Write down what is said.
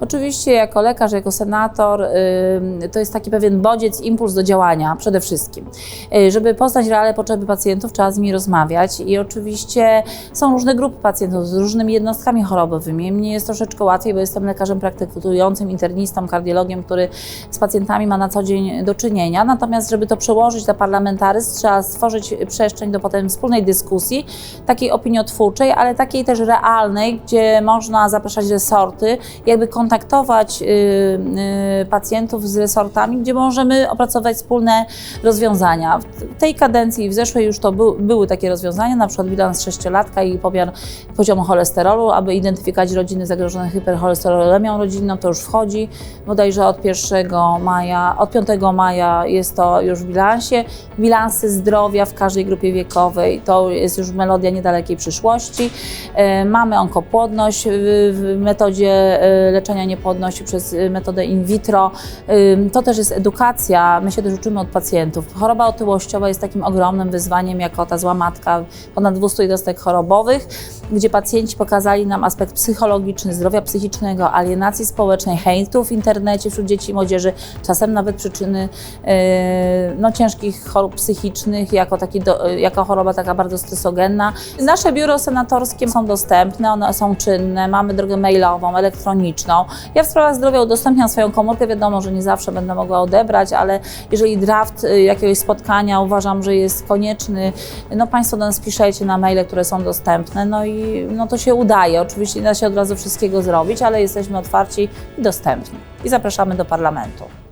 Oczywiście jako lekarz, jako senator to jest taki pewien bodziec, impuls do działania przede wszystkim. Y, Żeby poznać realne potrzeby pacjentów, trzeba z nimi rozmawiać i oczywiście są różne grupy pacjentów z różnymi jednostkami chorobowymi. Mnie jest troszeczkę łatwiej, bo jestem lekarzem praktykującym, internistą, kardiologiem, który z pacjentami ma na co dzień do czynienia. Natomiast, żeby to przełożyć na parlamentaryzm, trzeba stworzyć przestrzeń do potem wspólnej dyskusji, takiej opiniotwórczej, ale takiej też realnej, gdzie można zapraszać resorty, jakby kontaktować y, y, pacjentów z resortami, gdzie możemy opracować wspólne rozwiązania. W tej kadencji i w zeszłej już to był, były takie rozwiązania, na przykład bilans sześciolatka i pomiar poziomu cholesterolu, aby identyfikować rodziny zagrożone hipercholesterolemią rodzinną, to już wchodzi. Bodajże od 1 maja, od 5 maja jest to już w bilansie. Bilansy zdrowia w każdej grupie wiekowej to jest już melodia niedalekiej przyszłości. E, Mamy onkopłodność w metodzie e, leczenia niepłodności przez e, metodę in vitro. To też jest edukacja, my się też uczymy od pacjentów. Choroba otyłościowa jest takim ogromnym wyzwaniem, jako ta zła matka, ponad 200 jednostek chorobowych, gdzie pacjenci pokazali nam aspekt psychologiczny, zdrowia psychicznego, alienacji społecznej, hejtu w internecie wśród dzieci i młodzieży, czasem nawet przyczyny yy, no, ciężkich chorób psychicznych, jako, taki do, jako choroba taka bardzo stresogenna. Nasze biuro senatorskie są dostępne, one są czynne, mamy drogę mailową, elektroniczną. Ja w sprawach zdrowia udostępniam swoją komórkę, wiadomo, że nie zawsze będę mogła odebrać, ale jeżeli draft y, jakiegoś spotkania uważam, że jest konieczny, no Państwo do nas piszecie na maile, które są dostępne, no i no to się udaje. Oczywiście nie da się od razu wszystkiego zrobić, ale jesteśmy otwarci i dostępni. I zapraszamy do parlamentu.